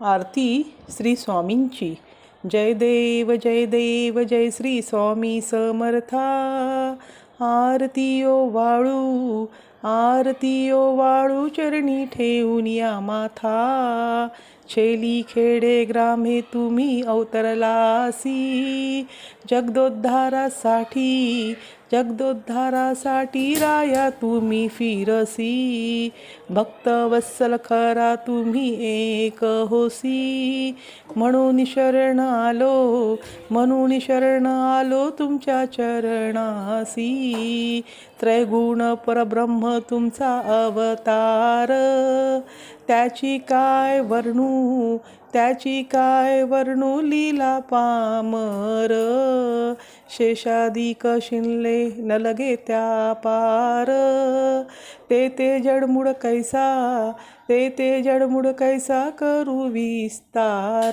आरती श्री स्वामींची. जय देव जय देव जय श्री स्वामी समर्था. आरतीयो वाळू आरतीयो वाळू चरणी ठेवून या माथा. छेली खेडे ग्रामे तुम्ही अवतरलासी. जगदोद्धारासाठी जगदोद्धारासाठी राया तुम्ही फिरसी. भक्त वत्सल खरा तुम्ही एक होसी. म्हणून शरण आलो म्हणून शरण आलो तुमच्या चरणासी. त्रैगुण परब्रह्म तुमचा अवतार. त्याची काय वर्णू? त्याची काय वर्णू लीला पामर? शेषादिक शिनले न लगे त्या पार. ते ते जडमुड कैसा ते ते जडमुड कैसा करू विस्तार.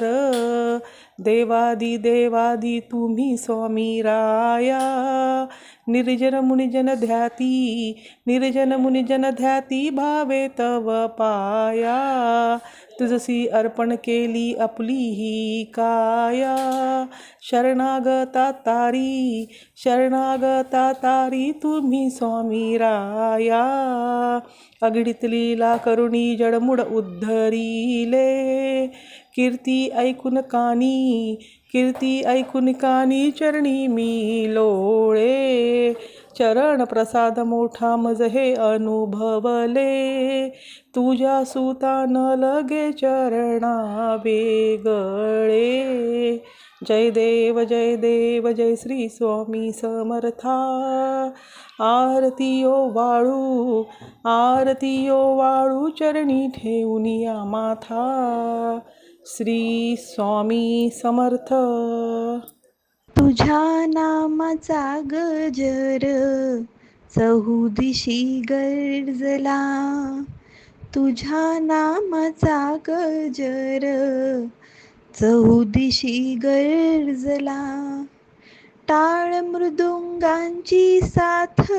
देवादी देवादी तुम्ही स्वामी राया. निर्जन मुनिजन ध्याती निर्जन मुनिजन ध्याती भावे तव पाया. तुझसी अर्पण केली आपली ही काया. शरणागता तारी शरणागता तारी तुम्ही स्वामी राया. अगडीत लीला करुणी जडमुड उद्धरिले. कीर्ती ऐकून कानी कीर्ती ऐकून कानी चरणी मी लोळे. चरण प्रसाद मोठा मज हे अनुभवले तुझ्या सुता न लगे चरणा वेगळे जय देव जय देव जय श्री स्वामी समर्था. आरतीयो वाळू आरतीयो वाळू चरणी ठेवून या माथा. श्री स्वामी समर्थ. तुझ्या नामाचा गजर चहुदिशी गर्जला. तुझ्या नामाचा गजर चहुदिशी गर्जला. टाळ मृदुंगांची साथ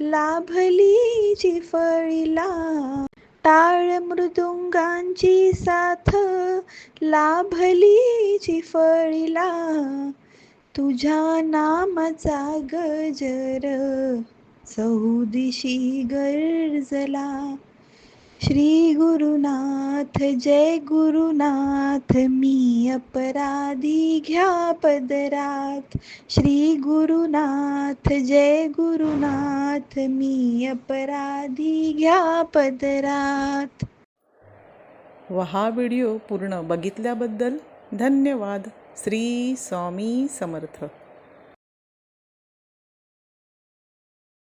लाभली जी फळीला. टाळ मृदुंगांची साथ लाभली जी फळीला. तुझ्या नामाचा गजर सौदिशी गर्जला. श्री गुरुनाथ जय गुरुनाथ मी अपराधी घ्या पदरात. श्री गुरुनाथ जय गुरुनाथ मी अपराधी घ्या पदरात. व हा व्हिडिओ पूर्ण बघितल्याबद्दल धन्यवाद. श्री स्वामी समर्थ.